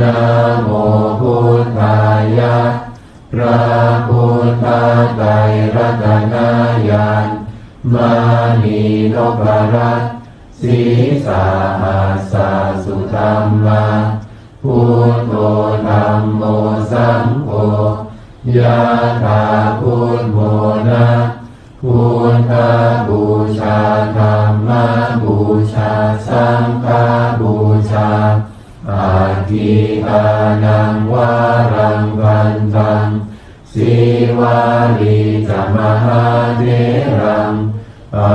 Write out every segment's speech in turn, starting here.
นะโมพุทธายะพระพุทธไตรรัตนญาณมานีนพรัตสีสาหาสาสุธรรมาพุทโธธรรมโมสังโฆยะถาพุทโมนะพุทธบูชาธรรมบูชาสังฆบูชา อาทิอานังวารังวันตังสีวาลีจมหาเทรังอา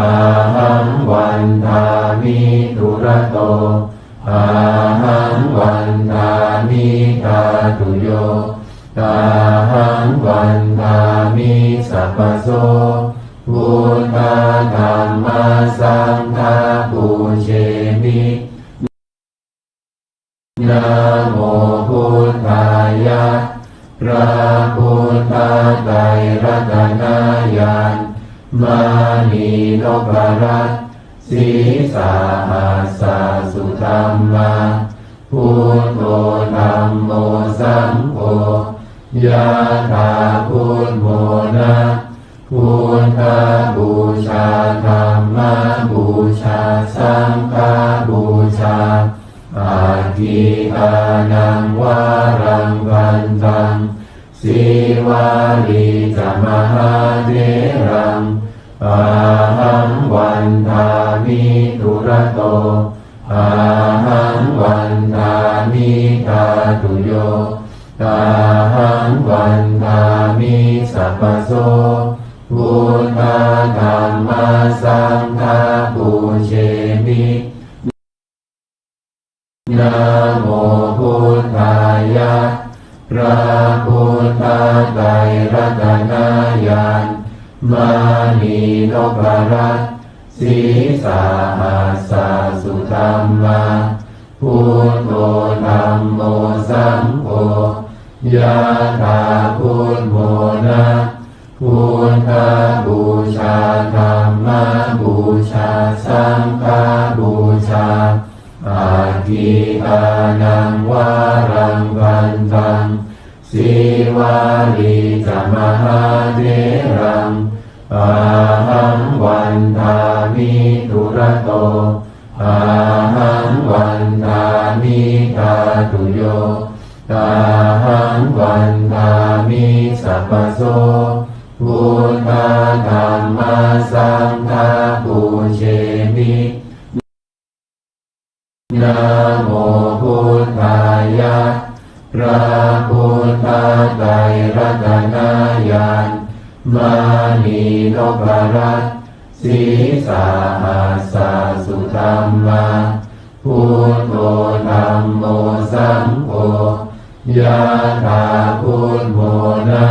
หังวันทามิทุระโตอาหังวันทามิทาตุโยอาหังวันทามิสัพพโสพุทธธรรมสังฆปูเชมิ นะโมพุทธายะพระพุทธไตรรัตนญาณมานีนพรัตน์สีสาหาสาสุธรรมาพุทโธธรรมโมสังโฆยะถาพุทโมนะพุทธบูชาธรรมบูชาสังฆ ทิอานังวารังวันตังสีวาลีจมหาเทรังอาหังวันทามิทุระโตอาหังวันทามิทาตุโยอาหังวันทามิสัพพโสพุทธธรรมสังฆปูเชมิ นะโมพุทธายะพระพุทธไตรรัตนญาณมานีนพรัตสีสาหาสาสุธรรมาพุทโธธรรมโมสังโฆยะถาพุทโมนะพุทธบูชาธรรมบูชาสังฆบูชา ทีตานังวารังวันตังสีวาลีจมหาเด สังโฆยะถาพุทโมนะ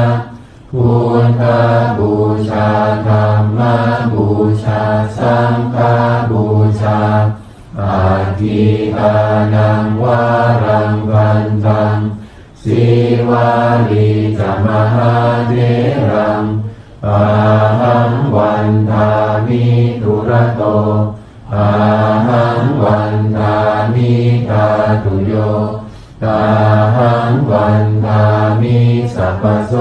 พุทธบูชาธรรมบูชาสังฆบูชาอาทิอานังวารังวันตังสีวาลีจมหาเทรังอาหังวันทามิทุระโต อาหังวันทามิทาตุโยอาหังวันทามิสัพพโส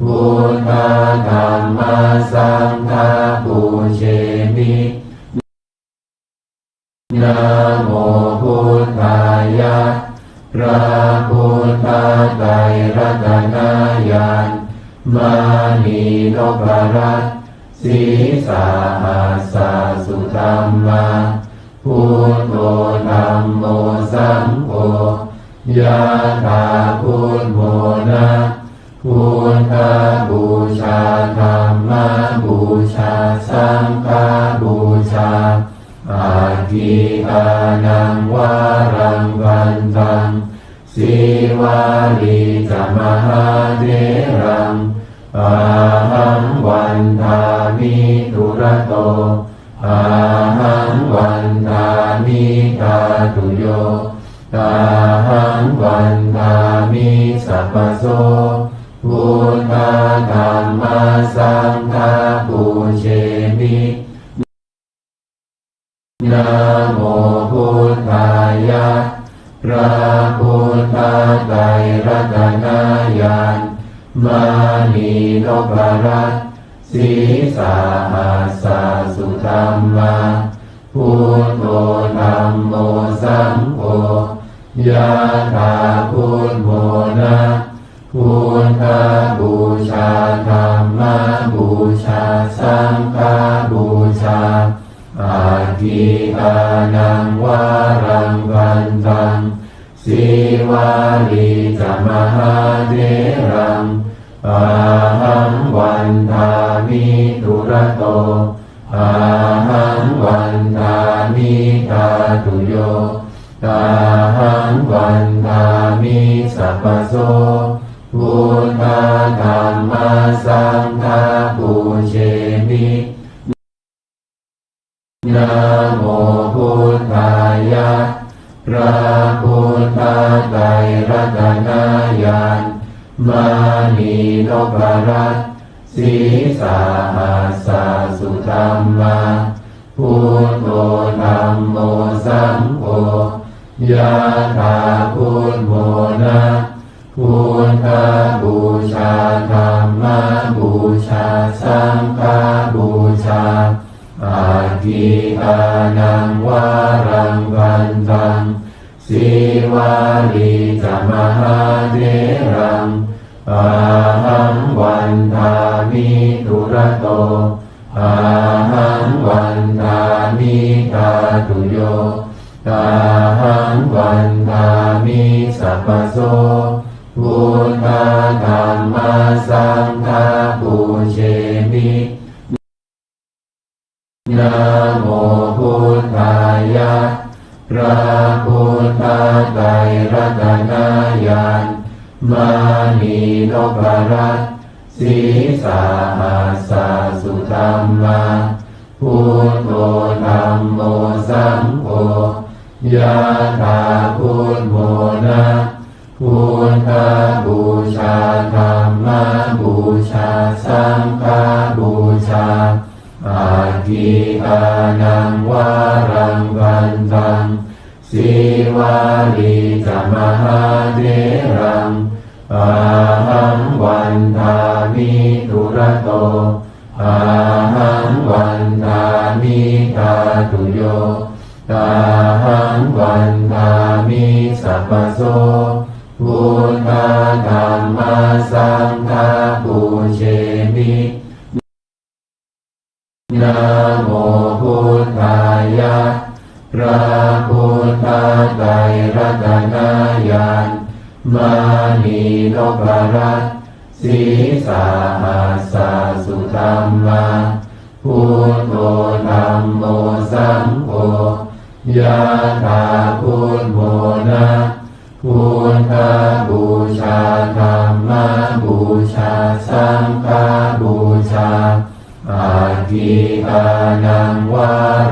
พุทธธรรมสังฆปูเชมินะโมพุทธายะพระพุทธไตรรัตนญาณมานีนพรัตน์ สีสาหาสาสุธรรมาพุทโธธรรมโมสังโฆยะถาพุทโมนะพุทธบูชาธรรมบูชาสังฆบูชาอาทิอานังวารังวันตังสีวาลีจมหาเทรังอาหังวันทา มิทุระโตอาหังวันทามิทาตุโยอาหังวันทามิสัพพโสพุทธธรรมสังฆปูเชมินะโมพุทธายะพระพุทธาไตรรัตนายานมานีนพรัตน์ สีสาหัสสะสุธรรมาพุทโธธรรมโมสังโฆยะถาพุทโมนะพุทธบูชาธรรมบูชาสังฆบูชาอาทิอานังวารังวันตังสีวาลีจะมหาเดรังอาหังวันทา มิทุระโตอาหังวันทามิตาตุโยอาหังวันทามิสัพพโสพุทธธรรมสังฆปูเชมินะโมพุทธายะพระพุทธไตรรัตนายานมานีนพรัต สีสาหัสสะสุธรรมาพุทโธธรรมโมสังโฆยะถาพุทโมนะพุทธบูชาธรรมบูชาสังฆบูชาอาทิอานังวารังวันตังสีวาลีจะมหาเดรังอา วันทามิทุระโตอาหังวันทามิตาตุโยอาหังวันทามิสัพโสพุทธธรรมสังฆปูเชมินะโมพุทธายะพระพุทธไตรรัตนายานมานีนพรัต สีสาหัสสะสุธรรมาพุทโธธรรมโมสังโฆยะถาพุทโมนะพุทธบูชาธรรมบูชาสังฆบูชาอาทิอานังวารังวันตังสีวาลีจะมหาเดรัง อาหังวันทามิทุระโตอาหังวันทามิตาตุโยอาหังวันทามิสัพพโสพุทธธรรมสังฆปูเชมินะโมพุทธายะพระพุทธไตรรัตนายานมา นีนพรัตสีสาหัสสะสุธรรมาพุทโธธรรมโมสังโฆยะถาพุทโมนะพุทธบูชาธรรมบูชาสังฆบูชาอาทิอานังวาร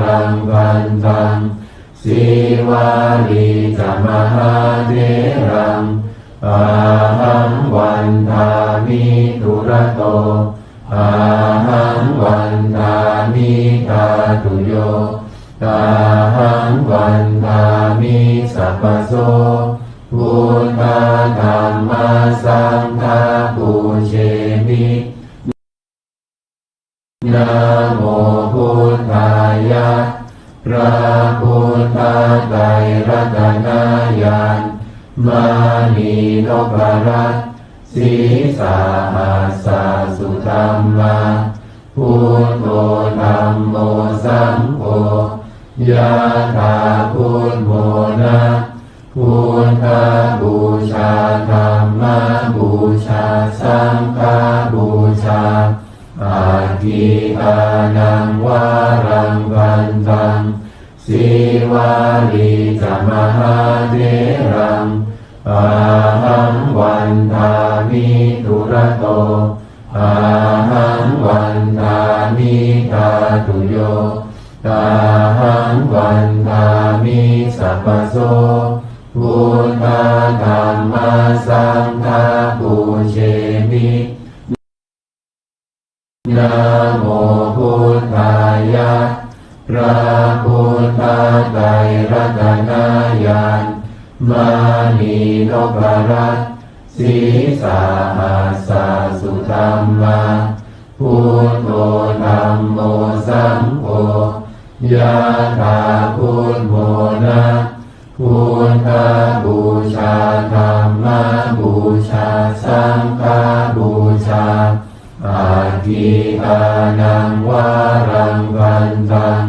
สาหัสสะสุธรรมาพุทโธธรรมโมสังโฆยะถาพุทโมนะพุทธบูชาธรรมบูชาสังฆบูชาอาทิอานังวารังวันตังสีวาลีจะมหาเดรัง อาหังวันทามิทุระโตอาหังวันทามิตาตุโยตาหังวันทามิสัพพโสพุทธา สาหัสสะสุธรรมาพุทโธธัมโมสังโฆยะถาพุทโมนะพุทธบูชาธรรมบูชาสังฆบูชาอาทิอานังวารังวันตัง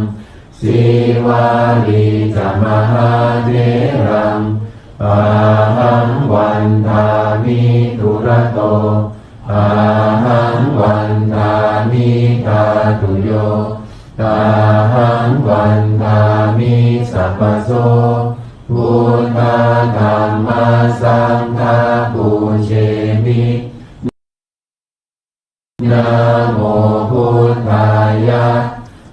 สีวาลีจมหาเทรังอาหังวันทา มิทุระโตอาหังวันทามิตาตุโยตาหังวันทามิสัพพโสพุทธธรรมสังฆาปูเชมินะโมพุทธายะ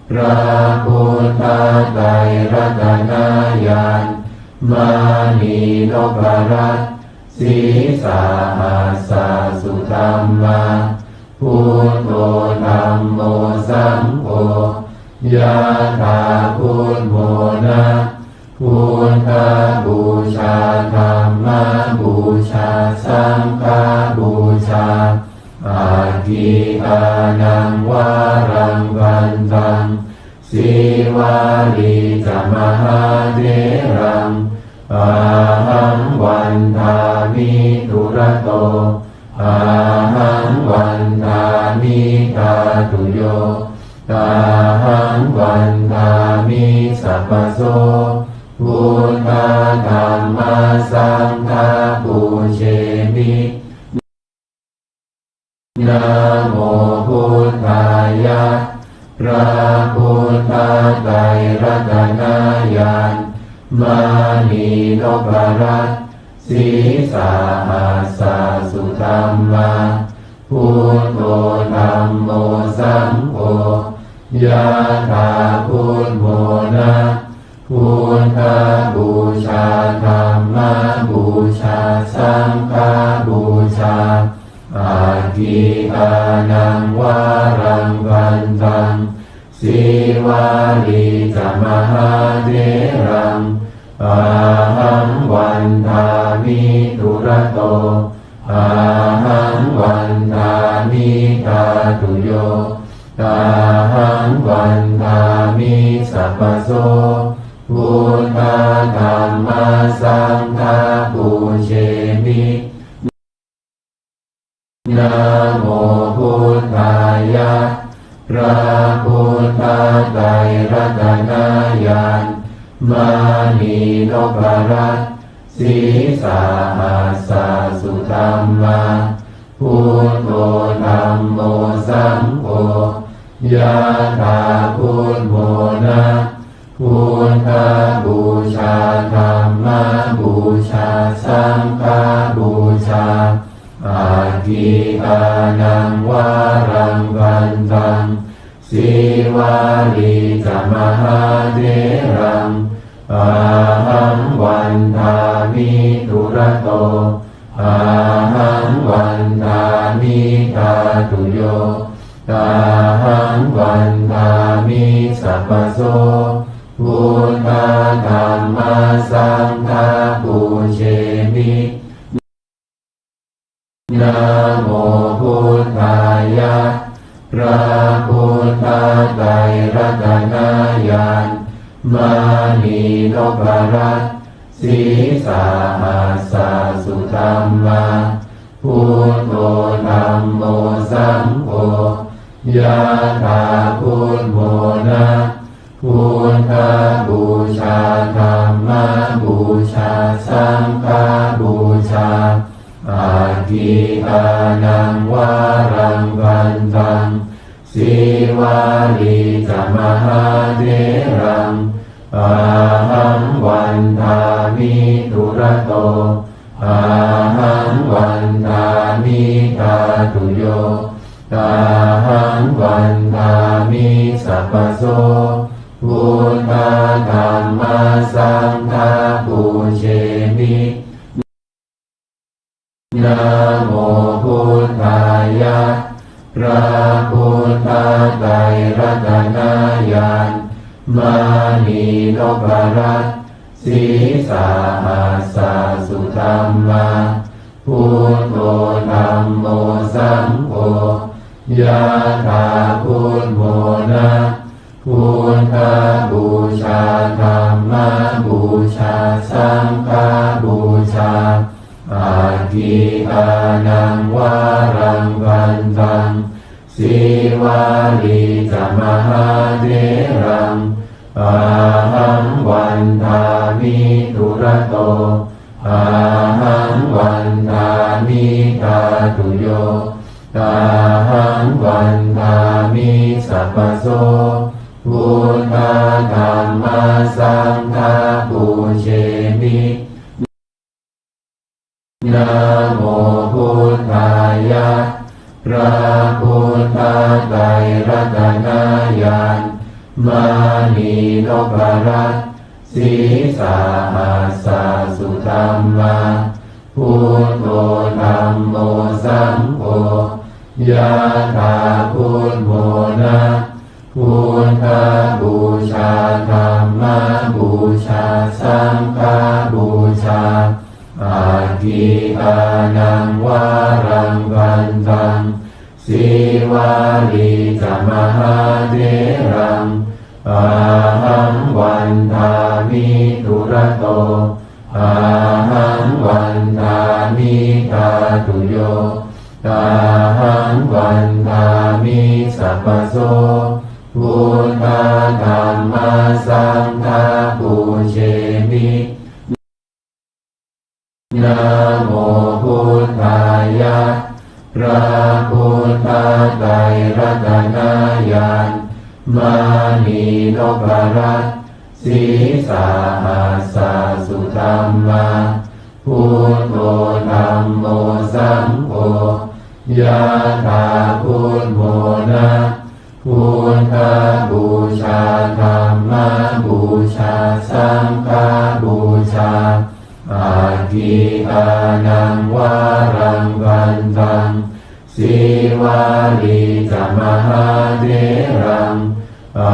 พระพุทธไตรรัตนายานมานีนพรัตน์ สีสาหัสสะสุธรรมาพุทโธธัมโมสังโฆยะถาพุทโมนะพุทธบูชาธรรมบูชาสังฆบูชาอาทิอานังวารังวันตังสีวาลีจะมหาเทรัง อาหังวันทามิทุระโตอาหังวันทามิตาตุโยตาหังวันทามิสัพพโสพุทธธรรมสังฆปูเชมินะโมพุทธายะพระพุทธไตรรัตนายานมา นีนพรัตสีสาหัสสะสุธรรมาพุทโธธัมโมสังโฆยะถาพุทโมนะพุทธบูชาธรรมบูชาสังฆบูชาอาทิอานังวารังวันตังสีวาลีจะมหาเทรัง อาหังวันทามิทุระโตอาหังวันทามิตาตุโยตาหังวันทามิสัพพโสพุทธธรรมสังฆปูเชมินะโมพุทธายะพระพุทธไตรรัตนายาน มานีนพรัตสีสาหัสสะสุธรรมาพุทโธธัมโมสังโฆยะถาพุทโมนะพุทธบูชาธรรมบูชาสังฆบูชาอาทิอานังวารังวันตังสีวาลีจะมหาเทรัง อาหังวันทามิทุระโตอาหังวันทามิตาตุโยตาหังวันทามิสัพพโสพุทธธรรมสังฆปูเชมินะโมพุทธายะพระพุทธไตรรัตนายาน มานีนพรัตสีสาหัสสะสุธรรมาพุทโธธัมโมสังโฆยะถาพุทโมนะพุทธบูชาธรรมบูชาสังฆบูชาอาทิอานังวารังวันตัง สีวาลีจะมหาเทรังอาหังวันทามิทุระโตอาหังวันทามิตาตุโยตาหังวันทามิสัพพโสพุทธธรรมสังฆปูเชมินะโมพุทธายะ พระพุทธไตรรัตนายานมานีนพรัตสีสาหัสสะสุธรรมาพุทโธธัมโมสังโฆยะถาพุทโมนะพุทธบูชาธรรมบูชาสังฆบูชาอาทิอานังวารังวันตัง สีวาลีจมหาเทรังอาหังวันทามิทุระโตอาหังวันทามิตาตุโยอาหังวันทามิสัพโสพุทธธรรมสังฆปูเชมินะ มานีนพรัตสีสาหัสสะสุธรรมาพุทโธธัมโมสังโฆยะถาพุทโมนะพุทธบูชาธรรมบูชาสังฆบูชาอาทิอานังวารังวันตังสีวาลีจมหาเทรัง อาหังวันทามิทุระโตอาหังวันทามิตาตุโยอาหังวันทามิสัพพโสพุทธธรรมสังฆปูเชมินะโมพุทธายะพระพุทธไตรรัตนญาณ มานีนพรัตสีสาหัสสะสุธรรมาพุทโธธัมโมสังโฆยะถาพุทโมนะพุทธบูชาธรรมบูชาสังฆบูชาอาทิอานังวารังวันตัง สีวาลีจมหาเทรังอา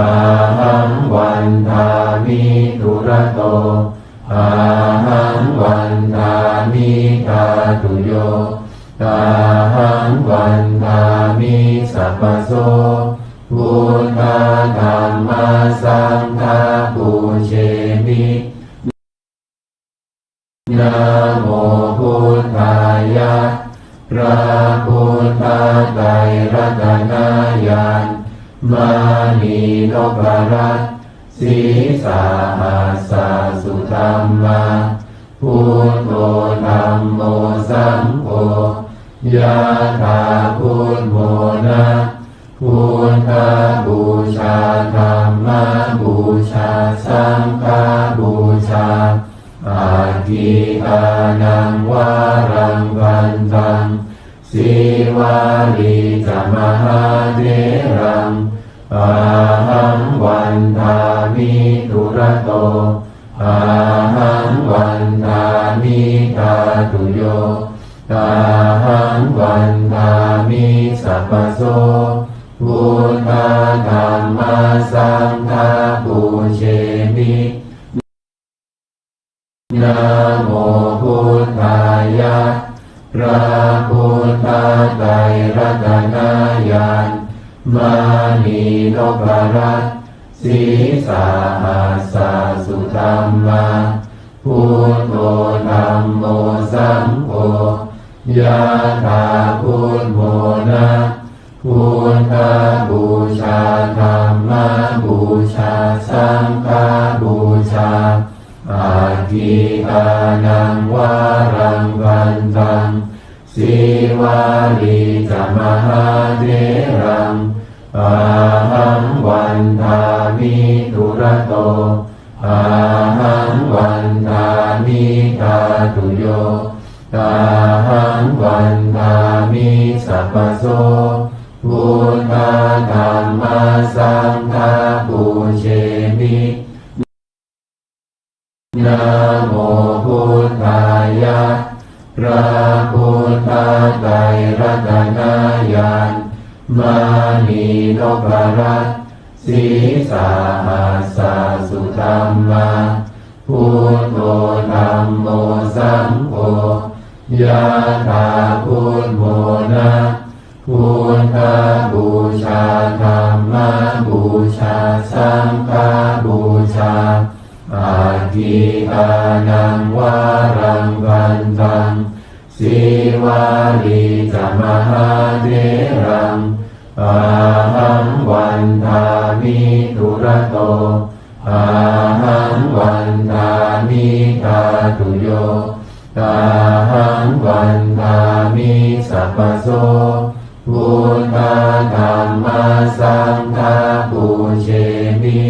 หังวันทามิทุระโตอาหังวันทามิตาตุโยอาหังวันทามิสัพพโสพุทธธรรมสังฆปูเชมินะโมพุท พระพุทธไตรรัตนญาณมานีนพรัตสีสาหัสสะสุธรรมาพุทโธธัมโมสังโฆยะถาพุทโมนะพุทธบูชาธรรมบูชาสังฆบูชาอาทิอานังวารังวันตั สีวาลีจมหาเทรังอาหังวันทามิทุระโตอาหังวันทามิตาตุโยอาหังวันทามิสัพโสพุทธธรรมสังฆปูเชมินะโมพุทธายะ พระพุทธไตรรัตนญาณมานีนพรัตสีสาหัสสะสุธรรมาพุทโธธัมโมสังโฆยะถาพุทโมนะพุทธบูชาธรรมบูชาสังฆบูชา อาทิอานังวารังวันตังสีวาลีจมหาเทรังอาหังวันทามิทุระโตอาหังวันทามิตาตุโยอาหังวันทามิสัพพโสพุทธธรรมสังฆปูเชมิ นะโมพุทธายะพระพุทธไตรรัตนญาณมานีนพรัตสีสาหัสสะสุธรรมาพุทโธธัมโมสังโฆยะถาพุทโมนะพุทธบูชาธรรมบูชาสา ทีปานังวารังวันตังสีวาลีจมหาเดรังอาหังวันทามิตุระโตอาหังวันทามิตาตุโยตาหังวันทามิสัพพโสพุทธธรรมสังฆปูเชมิ